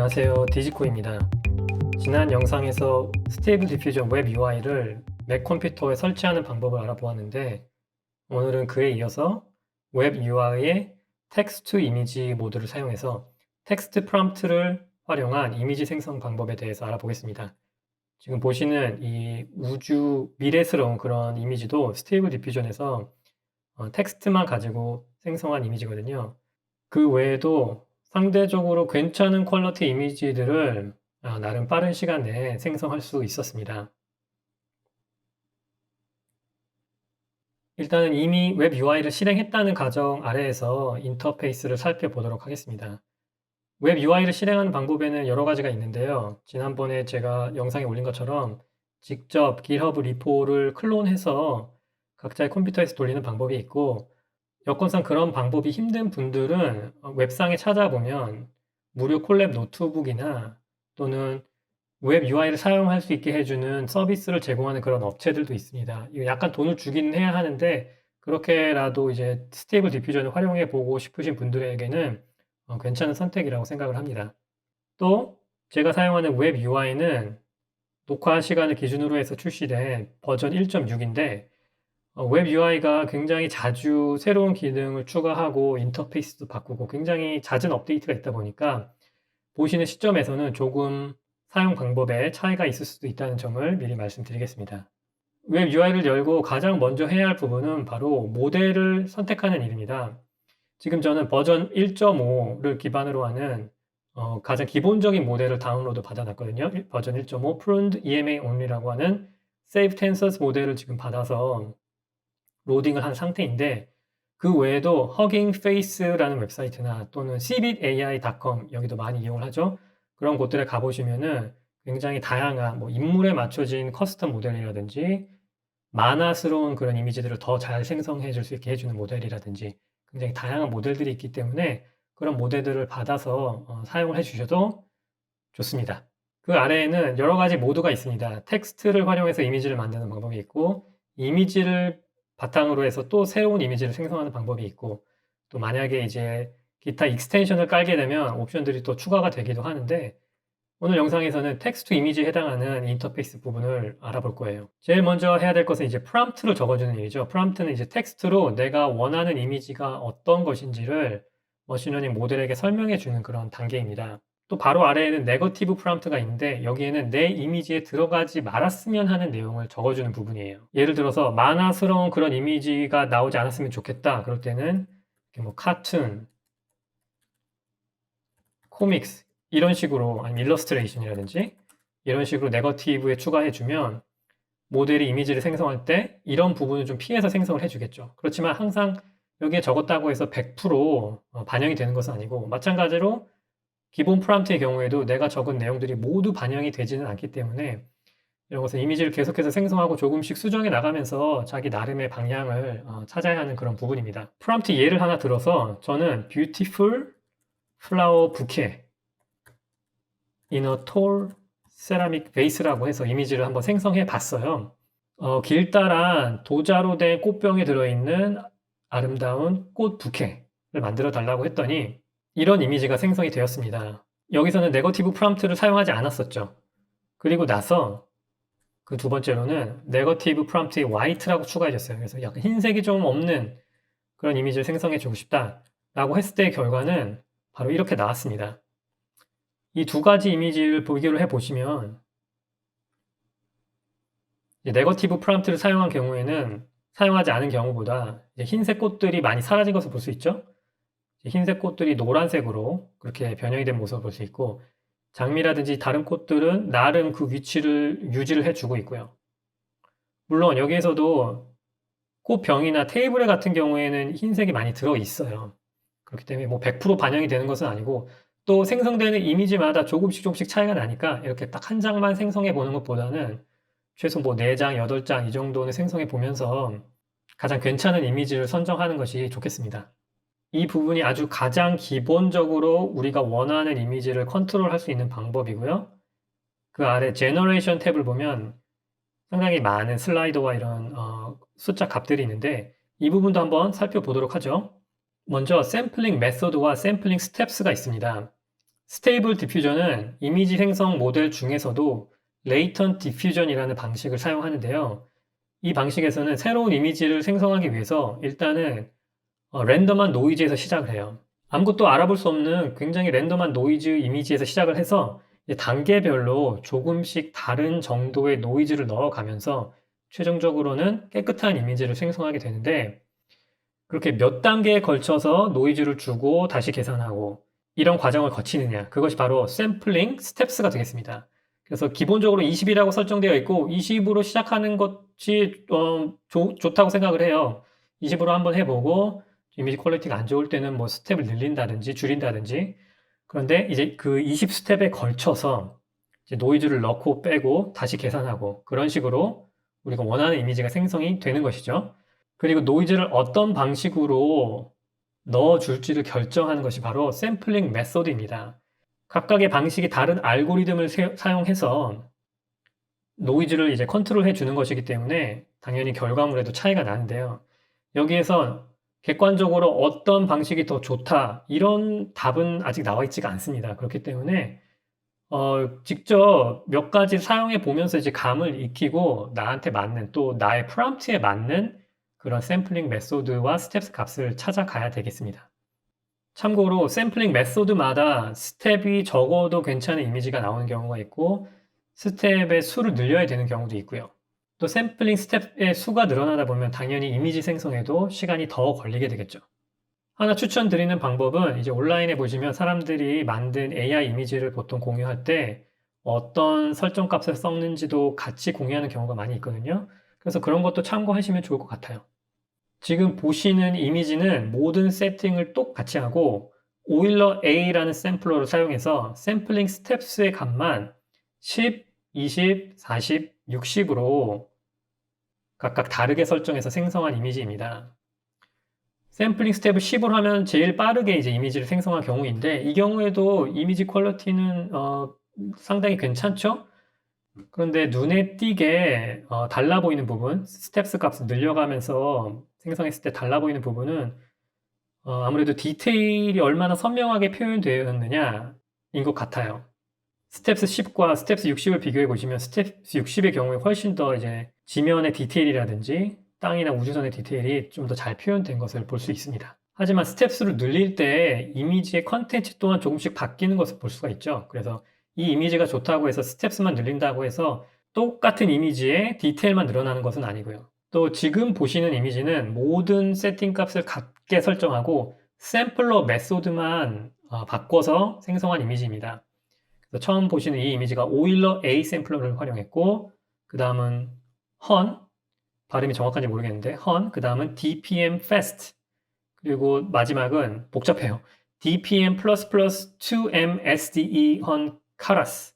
안녕하세요. 디지코입니다. 지난 영상에서 스테이블 디퓨전 웹 UI를 맥 컴퓨터에 설치하는 방법을 알아보았는데 오늘은 그에 이어서 웹 UI의 텍스트 이미지 모드를 사용해서 텍스트 프롬프트를 활용한 이미지 생성 방법에 대해서 알아보겠습니다. 지금 보시는 이 우주 미래스러운 그런 이미지도 스테이블 디퓨전에서 어, 텍스트만 가지고 생성한 이미지거든요. 그 외에도 상대적으로 괜찮은 퀄러티 이미지들을 아, 나름 빠른 시간 내에 생성할 수 있었습니다. 일단은 이미 웹 UI를 실행했다는 가정 아래에서 인터페이스를 살펴보도록 하겠습니다. 웹 UI를 실행하는 방법에는 여러 가지가 있는데요. 지난번에 제가 영상에 올린 것처럼 직접 GitHub 리포를 클론해서 각자의 컴퓨터에서 돌리는 방법이 있고 여건상 그런 방법이 힘든 분들은 웹상에 찾아보면 무료 콜랩 노트북이나 또는 웹 UI를 사용할 수 있게 해주는 서비스를 제공하는 그런 업체들도 있습니다. 약간 돈을 주긴 해야 하는데 그렇게라도 이제 스테이블 디퓨전을 활용해 보고 싶으신 분들에게는 어, 괜찮은 선택이라고 생각을 합니다. 또 제가 사용하는 웹 UI는 녹화 시간을 기준으로 해서 출시된 버전 1.6인데 어, 웹 UI가 굉장히 자주 새로운 기능을 추가하고 인터페이스도 바꾸고 굉장히 잦은 업데이트가 있다 보니까 보시는 시점에서는 조금 사용 방법에 차이가 있을 수도 있다는 점을 미리 말씀드리겠습니다. 웹 UI를 열고 가장 먼저 해야 할 부분은 바로 모델을 선택하는 일입니다. 지금 저는 버전 1.5를 기반으로 하는 어, 가장 기본적인 모델을 다운로드 받아놨거든요. 버전 1.5 Pruned EMA Only라고 하는 Save Tensors 모델을 지금 받아서 로딩을 한 상태인데 그 외에도 Hugging Face라는 웹사이트나 또는 cbitai.com 여기도 많이 이용을 하죠. 그런 곳들에 가보시면은 굉장히 다양한 뭐 인물에 맞춰진 커스텀 모델이라든지 만화스러운 그런 이미지들을 더 잘 생성해 줄 수 있게 해주는 모델이라든지 굉장히 다양한 모델들이 있기 때문에 그런 모델들을 받아서 어, 사용을 해 주셔도 좋습니다. 그 아래에는 여러 가지 모드가 있습니다. 텍스트를 활용해서 이미지를 만드는 방법이 있고 이미지를 바탕으로 해서 또 새로운 이미지를 생성하는 방법이 있고 또 만약에 이제 기타 익스텐션을 깔게 되면 옵션들이 또 추가가 되기도 하는데 오늘 영상에서는 텍스트 이미지에 해당하는 인터페이스 부분을 알아볼 거예요. 제일 먼저 해야 될 것은 이제 프롬프트를 적어주는 일이죠. 프롬프트는 이제 텍스트로 내가 원하는 이미지가 어떤 것인지를 머신러닝 모델에게 설명해 주는 그런 단계입니다. 또 바로 아래에는 네거티브 프롬프트가 있는데 여기에는 내 이미지에 들어가지 말았으면 하는 내용을 적어주는 부분이에요. 예를 들어서 만화스러운 그런 이미지가 나오지 않았으면 좋겠다. 그럴 때는 뭐 카툰, 코믹스 이런 식으로 아니면 일러스트레이션이라든지 이런 식으로 네거티브에 추가해주면 모델이 이미지를 생성할 때 이런 부분을 좀 피해서 생성을 해주겠죠. 그렇지만 항상 여기에 적었다고 해서 100% 어, 반영이 되는 것은 아니고 마찬가지로 기본 프롬프트의 경우에도 내가 적은 내용들이 모두 반영이 되지는 않기 때문에 이런 것은 이미지를 계속해서 생성하고 조금씩 수정해 나가면서 자기 나름의 방향을 어, 찾아야 하는 그런 부분입니다. 프롬프트 예를 하나 들어서 저는 beautiful flower bouquet in a tall ceramic vase라고 해서 이미지를 한번 생성해 봤어요. 어, 길다란 도자로 된 꽃병에 들어있는 아름다운 꽃 부케를 만들어 달라고 했더니 이런 이미지가 생성이 되었습니다. 여기서는 네거티브 프롬프트를 사용하지 않았었죠. 그리고 나서 그 두 번째로는 네거티브 프롬프트에 화이트라고 추가해줬어요. 그래서 약간 흰색이 좀 없는 그런 이미지를 생성해 주고 싶다라고 했을 때의 결과는 바로 이렇게 나왔습니다. 이 두 가지 이미지를 비교를 해 보시면 네거티브 프롬프트를 사용한 경우에는 사용하지 않은 경우보다 흰색 꽃들이 많이 사라진 것을 볼 수 있죠. 흰색 꽃들이 노란색으로 그렇게 변형이 된 모습을 볼 수 있고 장미라든지 다른 꽃들은 나름 그 위치를 유지를 해주고 있고요. 물론 여기에서도 꽃병이나 테이블에 같은 경우에는 흰색이 많이 들어 있어요. 그렇기 때문에 뭐 100% 반영이 되는 것은 아니고 또 생성되는 이미지마다 조금씩 조금씩 차이가 나니까 이렇게 딱 한 장만 생성해 보는 것보다는 최소 뭐 4장, 8장 이 정도는 생성해 보면서 가장 괜찮은 이미지를 선정하는 것이 좋겠습니다. 이 부분이 아주 가장 기본적으로 우리가 원하는 이미지를 컨트롤할 수 있는 방법이고요. 그 아래 제너레이션 탭을 보면 상당히 많은 슬라이더와 이런 어, 숫자 값들이 있는데 이 부분도 한번 살펴보도록 하죠. 먼저 샘플링 메서드와 샘플링 스텝스가 있습니다. 스테이블 디퓨전은 이미지 생성 모델 중에서도 레이턴 디퓨전이라는 방식을 사용하는데요. 이 방식에서는 새로운 이미지를 생성하기 위해서 일단은 어, 랜덤한 노이즈에서 시작을 해요. 아무것도 알아볼 수 없는 굉장히 랜덤한 노이즈 이미지에서 시작을 해서 단계별로 조금씩 다른 정도의 노이즈를 넣어가면서 최종적으로는 깨끗한 이미지를 생성하게 되는데 그렇게 몇 단계에 걸쳐서 노이즈를 주고 다시 계산하고 이런 과정을 거치느냐 그것이 바로 샘플링 스텝스가 되겠습니다. 그래서 기본적으로 20이라고 설정되어 있고 20으로 시작하는 것이 어, 조, 좋다고 생각을 해요. 20으로 한번 해보고 이미지 퀄리티가 안 좋을 때는 뭐 스텝을 늘린다든지 줄인다든지 그런데 이제 그 20 스텝에 걸쳐서 노이즈를 넣고 빼고 다시 계산하고 그런 식으로 우리가 원하는 이미지가 생성이 되는 것이죠. 그리고 노이즈를 어떤 방식으로 넣어줄지를 결정하는 것이 바로 샘플링 메소드입니다. 각각의 방식이 다른 알고리즘을 사용해서 노이즈를 이제 컨트롤 해 주는 것이기 때문에 당연히 결과물에도 차이가 나는데요. 여기에서 객관적으로 어떤 방식이 더 좋다 이런 답은 아직 나와 있지가 않습니다. 그렇기 때문에 어, 직접 몇 가지 사용해 보면서 이제 감을 익히고 나한테 맞는 또 나의 프롬프트에 맞는 그런 샘플링 메소드와 스텝스 값을 찾아가야 되겠습니다. 참고로 샘플링 메소드마다 스텝이 적어도 괜찮은 이미지가 나오는 경우가 있고 스텝의 수를 늘려야 되는 경우도 있고요. 또 샘플링 스텝의 수가 늘어나다 보면 당연히 이미지 생성에도 시간이 더 걸리게 되겠죠. 하나 추천드리는 방법은 이제 온라인에 보시면 사람들이 만든 AI 이미지를 보통 공유할 때 어떤 설정 값을 섞는지도 같이 공유하는 경우가 많이 있거든요. 그래서 그런 것도 참고하시면 좋을 것 같아요. 지금 보시는 이미지는 모든 세팅을 똑같이 하고 오일러 A라는 샘플러를 사용해서 샘플링 스텝스의 값만 10, 20, 40, 60으로 각각 다르게 설정해서 생성한 이미지입니다. 샘플링 스텝을 10으로 하면 제일 빠르게 이제 이미지를 생성한 경우인데 이 경우에도 이미지 퀄리티는 어, 상당히 괜찮죠? 그런데 눈에 띄게 어, 달라 보이는 부분, 스텝스 값을 늘려가면서 생성했을 때 달라 보이는 부분은 어, 아무래도 디테일이 얼마나 선명하게 표현되었느냐인 것 같아요. 스텝스 10과 스텝스 60을 비교해 보시면 스텝스 60의 경우에 훨씬 더 이제 지면의 디테일이라든지 땅이나 우주선의 디테일이 좀 더 잘 표현된 것을 볼 수 있습니다. 하지만 스텝스를 늘릴 때 이미지의 컨텐츠 또한 조금씩 바뀌는 것을 볼 수가 있죠. 그래서 이 이미지가 좋다고 해서 스텝스만 늘린다고 해서 똑같은 이미지의 디테일만 늘어나는 것은 아니고요. 또 지금 보시는 이미지는 모든 세팅 값을 같게 설정하고 샘플러 메소드만 어, 바꿔서 생성한 이미지입니다. 그래서 처음 보시는 이 이미지가 오일러 A 샘플러를 활용했고 그 다음은 헌 발음이 정확한지 모르겠는데 헌, 그 다음은 DPM fast 그리고 마지막은 복잡해요. DPM 플러스 플러스 2M SDE 헌 카라스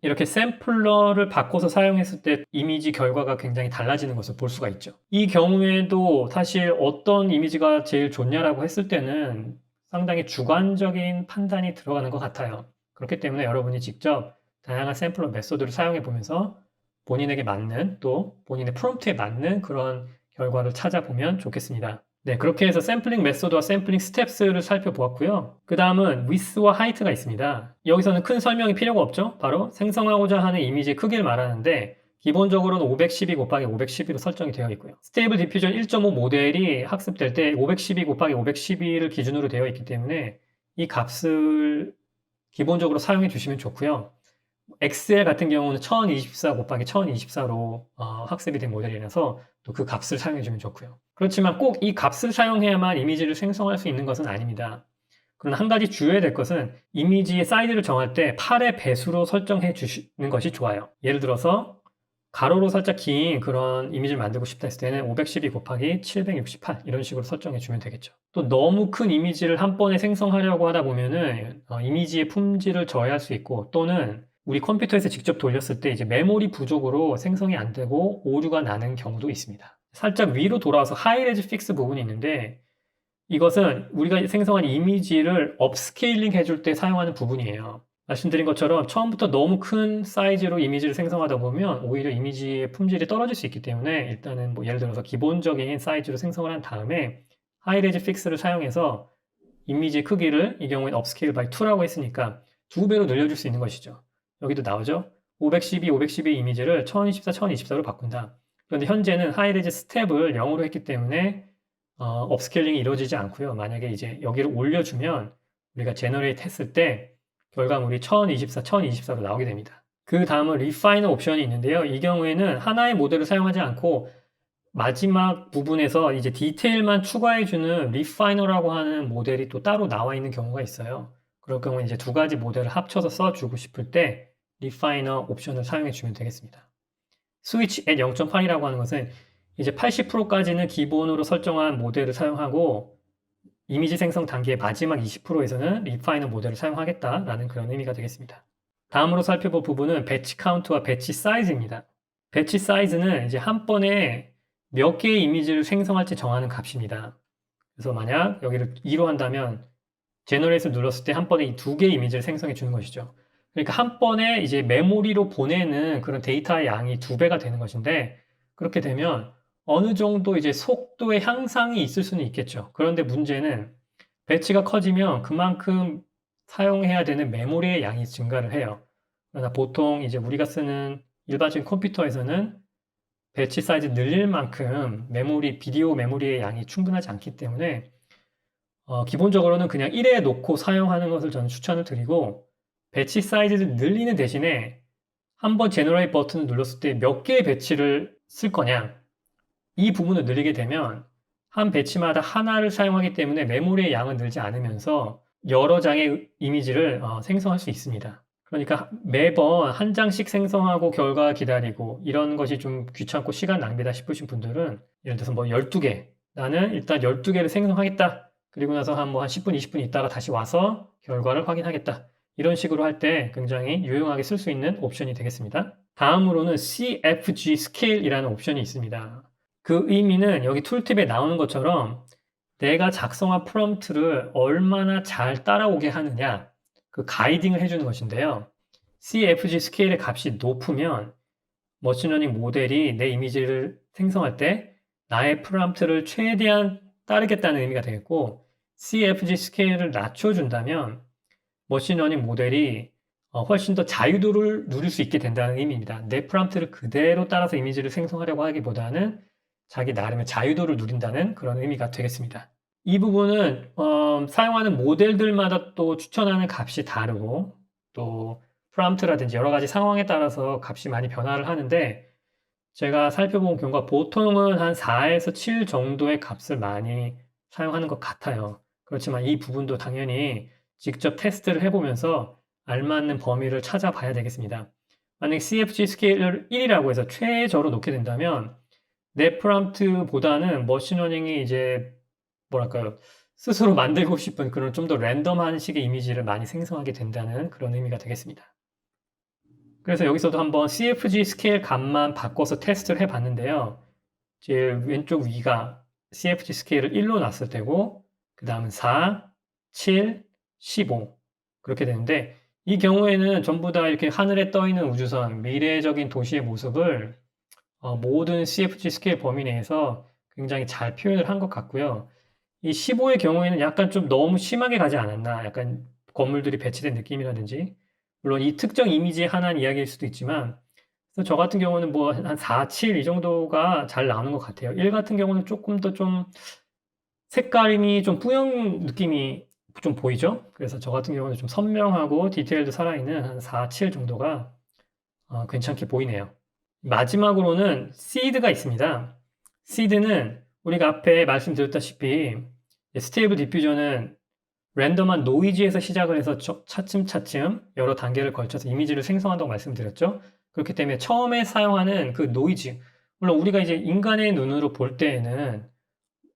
이렇게 샘플러를 바꿔서 사용했을 때 이미지 결과가 굉장히 달라지는 것을 볼 수가 있죠. 이 경우에도 사실 어떤 이미지가 제일 좋냐라고 했을 때는 상당히 주관적인 판단이 들어가는 것 같아요. 그렇기 때문에 여러분이 직접 다양한 샘플러 메소드를 사용해 보면서 본인에게 맞는 또 본인의 프롬프트에 맞는 그런 결과를 찾아보면 좋겠습니다. 네, 그렇게 해서 샘플링 메소드와 샘플링 스텝스를 살펴보았고요. 그 다음은 위스와 하이트가 있습니다. 여기서는 큰 설명이 필요가 없죠. 바로 생성하고자 하는 이미지의 크기를 말하는데 기본적으로는 512 곱하기 512로 설정이 되어 있고요. 스테이블 디퓨전 1.5 모델이 학습될 때 512 곱하기 512를 기준으로 되어 있기 때문에 이 값을 기본적으로 사용해 주시면 좋고요. 엑셀 같은 경우는 1024 곱하기 1024로 어, 학습이 된 모델이라서 또 그 값을 사용해 주면 좋고요. 그렇지만 꼭 이 값을 사용해야만 이미지를 생성할 수 있는 것은 아닙니다. 그러나 한 가지 주의해야 될 것은 이미지의 사이즈를 정할 때 8의 배수로 설정해 주시는 것이 좋아요. 예를 들어서 가로로 살짝 긴 그런 이미지를 만들고 싶다 했을 때는 512 곱하기 768 이런 식으로 설정해 주면 되겠죠. 또 너무 큰 이미지를 한 번에 생성하려고 하다 보면은 어, 이미지의 품질을 저해할 수 있고 또는 우리 컴퓨터에서 직접 돌렸을 때 이제 메모리 부족으로 생성이 안 되고 오류가 나는 경우도 있습니다. 살짝 위로 돌아와서 하이레즈 픽스 부분이 있는데 이것은 우리가 생성한 이미지를 업스케일링 해줄 때 사용하는 부분이에요. 말씀드린 것처럼 처음부터 너무 큰 사이즈로 이미지를 생성하다 보면 오히려 이미지의 품질이 떨어질 수 있기 때문에 일단은 뭐 예를 들어서 기본적인 사이즈로 생성을 한 다음에 하이레즈 픽스를 사용해서 이미지 크기를 이 경우엔 업스케일 바이 2라고 했으니까 두 배로 늘려줄 수 있는 것이죠. 여기도 나오죠. 512, 512 이미지를 1024, 1024로 바꾼다. 그런데 현재는 하이레즈 스텝을 0으로 했기 때문에 어, 업스케일링이 이루어지지 않고요. 만약에 이제 여기를 올려주면 우리가 제너레이트 했을 때 결과물이 1024, 1024로 나오게 됩니다. 그 다음은 리파이너 옵션이 있는데요. 이 경우에는 하나의 모델을 사용하지 않고 마지막 부분에서 이제 디테일만 추가해주는 리파이너라고 하는 모델이 또 따로 나와 있는 경우가 있어요. 그럴 경우에 이제 두 가지 모델을 합쳐서 써주고 싶을 때 리파이너 옵션을 사용해 주면 되겠습니다. 스위치 at 0.8이라고 하는 것은 이제 80%까지는 기본으로 설정한 모델을 사용하고 이미지 생성 단계의 마지막 20%에서는 리파이너 모델을 사용하겠다라는 그런 의미가 되겠습니다. 다음으로 살펴볼 부분은 배치 카운트와 배치 사이즈입니다. 배치 사이즈는 이제 한 번에 몇 개의 이미지를 생성할지 정하는 값입니다. 그래서 만약 여기를 2로 한다면 제너레이트를 눌렀을 때 한 번에 이 두 개의 이미지를 생성해 주는 것이죠. 그러니까 한 번에 이제 메모리로 보내는 그런 데이터의 양이 두 배가 되는 것인데 그렇게 되면 어느 정도 이제 속도의 향상이 있을 수는 있겠죠. 그런데 문제는 배치가 커지면 그만큼 사용해야 되는 메모리의 양이 증가를 해요. 그러나 보통 이제 우리가 쓰는 일반적인 컴퓨터에서는 배치 사이즈 늘릴 만큼 메모리, 비디오 메모리의 양이 충분하지 않기 때문에 어, 기본적으로는 그냥 1에 놓고 사용하는 것을 저는 추천을 드리고 배치 사이즈를 늘리는 대신에 한번 제너레이트 버튼을 눌렀을 때 몇 개의 배치를 쓸 거냐 이 부분을 늘리게 되면 한 배치마다 하나를 사용하기 때문에 메모리의 양은 늘지 않으면서 여러 장의 이미지를 어, 생성할 수 있습니다. 그러니까 매번 한 장씩 생성하고 결과 기다리고 이런 것이 좀 귀찮고 시간 낭비다 싶으신 분들은 예를 들어서 뭐 12개 나는 일단 12개를 생성하겠다. 그리고 나서 한 뭐 한 10분, 20분 있다가 다시 와서 결과를 확인하겠다. 이런 식으로 할 때 굉장히 유용하게 쓸 수 있는 옵션이 되겠습니다. 다음으로는 CFG 스케일이라는 옵션이 있습니다. 그 의미는 여기 툴팁에 나오는 것처럼 내가 작성한 프롬프트를 얼마나 잘 따라오게 하느냐 그 가이딩을 해주는 것인데요. CFG 스케일의 값이 높으면 머신러닝 모델이 내 이미지를 생성할 때 나의 프롬프트를 최대한 따르겠다는 의미가 되겠고 CFG 스케일을 낮춰준다면 머신러닝 모델이 어, 훨씬 더 자유도를 누릴 수 있게 된다는 의미입니다. 내 프롬프트를 그대로 따라서 이미지를 생성하려고 하기보다는 자기 나름의 자유도를 누린다는 그런 의미가 되겠습니다. 이 부분은 어, 사용하는 모델들마다 또 추천하는 값이 다르고 또 프롬프트라든지 여러 가지 상황에 따라서 값이 많이 변화를 하는데 제가 살펴본 경우가 보통은 한 4에서 7 정도의 값을 많이 사용하는 것 같아요. 그렇지만 이 부분도 당연히 직접 테스트를 해보면서 알맞는 범위를 찾아봐야 되겠습니다. 만약 CFG 스케일을 1이라고 해서 최저로 놓게 된다면 내 프롬프트보다는 머신러닝이 이제 뭐랄까요 스스로 만들고 싶은 그런 좀 더 랜덤한 식의 이미지를 많이 생성하게 된다는 그런 의미가 되겠습니다. 그래서 여기서도 한번 CFG 스케일 값만 바꿔서 테스트를 해봤는데요. 제일 왼쪽 위가 CFG 스케일을 1로 놨을 때고 그 다음은 4, 7, 15 그렇게 되는데 이 경우에는 전부 다 이렇게 하늘에 떠 있는 우주선, 미래적인 도시의 모습을 어, 모든 CFG 스케일 범위 내에서 굉장히 잘 표현을 한 것 같고요. 이 15의 경우에는 약간 좀 너무 심하게 가지 않았나. 약간 건물들이 배치된 느낌이라든지. 물론 이 특정 이미지에 한한 이야기일 수도 있지만, 저 같은 경우는 뭐 한 4, 7 이 정도가 잘 나오는 것 같아요. 1 같은 경우는 조금 더 좀 색감이 좀 뿌연 느낌이 좀 보이죠? 그래서 저 같은 경우는 좀 선명하고 디테일도 살아있는 한 4, 7 정도가 어, 괜찮게 보이네요. 마지막으로는 시드가 있습니다. 시드는 우리가 앞에 말씀드렸다시피 스테이블 디퓨전은 랜덤한 노이즈에서 시작을 해서 차츰차츰 여러 단계를 걸쳐서 이미지를 생성한다고 말씀드렸죠. 그렇기 때문에 처음에 사용하는 그 노이즈, 물론 우리가 이제 인간의 눈으로 볼 때에는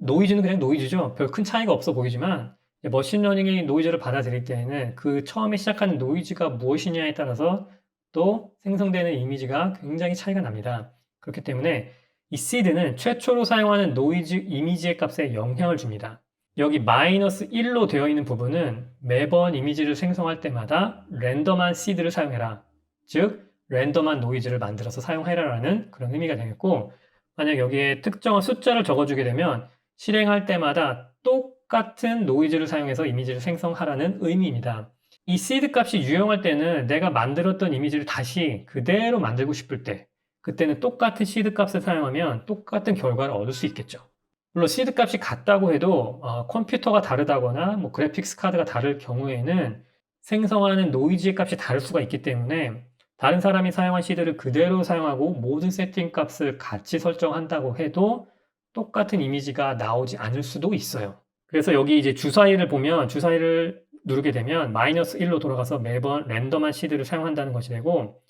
노이즈는 그냥 노이즈죠. 별 큰 차이가 없어 보이지만 머신러닝의 노이즈를 받아들일 때에는 그 처음에 시작하는 노이즈가 무엇이냐에 따라서 또 생성되는 이미지가 굉장히 차이가 납니다. 그렇기 때문에 이 seed는 최초로 사용하는 노이즈 이미지의 값에 영향을 줍니다. 여기 마이너스 1로 되어 있는 부분은 매번 이미지를 생성할 때마다 랜덤한 seed를 사용해라. 즉, 랜덤한 노이즈를 만들어서 사용해라 라는 그런 의미가 되겠고, 만약 여기에 특정한 숫자를 적어주게 되면 실행할 때마다 똑 똑같은 노이즈를 사용해서 이미지를 생성하라는 의미입니다. 이 시드 값이 유용할 때는 내가 만들었던 이미지를 다시 그대로 만들고 싶을 때 그때는 똑같은 시드 값을 사용하면 똑같은 결과를 얻을 수 있겠죠. 물론 시드 값이 같다고 해도 어, 컴퓨터가 다르다거나 뭐 그래픽스 카드가 다를 경우에는 생성하는 노이즈의 값이 다를 수가 있기 때문에 다른 사람이 사용한 시드를 그대로 사용하고 모든 세팅 값을 같이 설정한다고 해도 똑같은 이미지가 나오지 않을 수도 있어요. 그래서 여기 이제 주사위를 보면 주사위를 누르게 되면 마이너스 1로 돌아가서 매번 랜덤한 시드를 사용한다는 것이 되고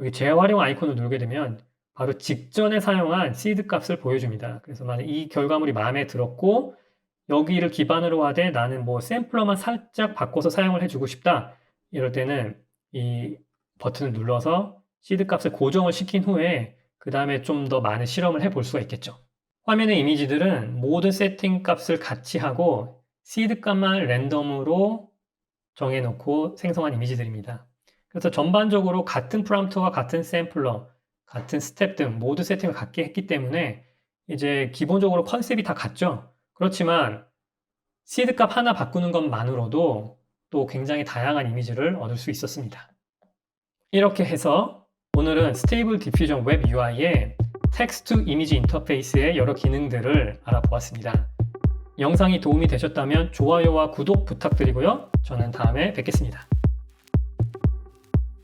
여기 재활용 아이콘을 누르게 되면 바로 직전에 사용한 시드 값을 보여줍니다. 그래서 만약 이 결과물이 마음에 들었고 여기를 기반으로 하되 나는 뭐 샘플러만 살짝 바꿔서 사용을 해주고 싶다. 이럴 때는 이 버튼을 눌러서 시드 값을 고정을 시킨 후에 그 다음에 좀 더 많은 실험을 해볼 수가 있겠죠. 화면의 이미지들은 모든 세팅 값을 같이 하고 시드 값만 랜덤으로 정해놓고 생성한 이미지들입니다. 그래서 전반적으로 같은 프롬프트와 같은 샘플러, 같은 스텝 등 모두 세팅을 같게 했기 때문에 이제 기본적으로 컨셉이 다 같죠. 그렇지만 시드 값 하나 바꾸는 것만으로도 또 굉장히 다양한 이미지를 얻을 수 있었습니다. 이렇게 해서 오늘은 스테이블 디퓨전 웹 UI의 텍스트 이미지 인터페이스의 여러 기능들을 알아보았습니다. 영상이 도움이 되셨다면 좋아요와 구독 부탁드리고요. 저는 다음에 뵙겠습니다.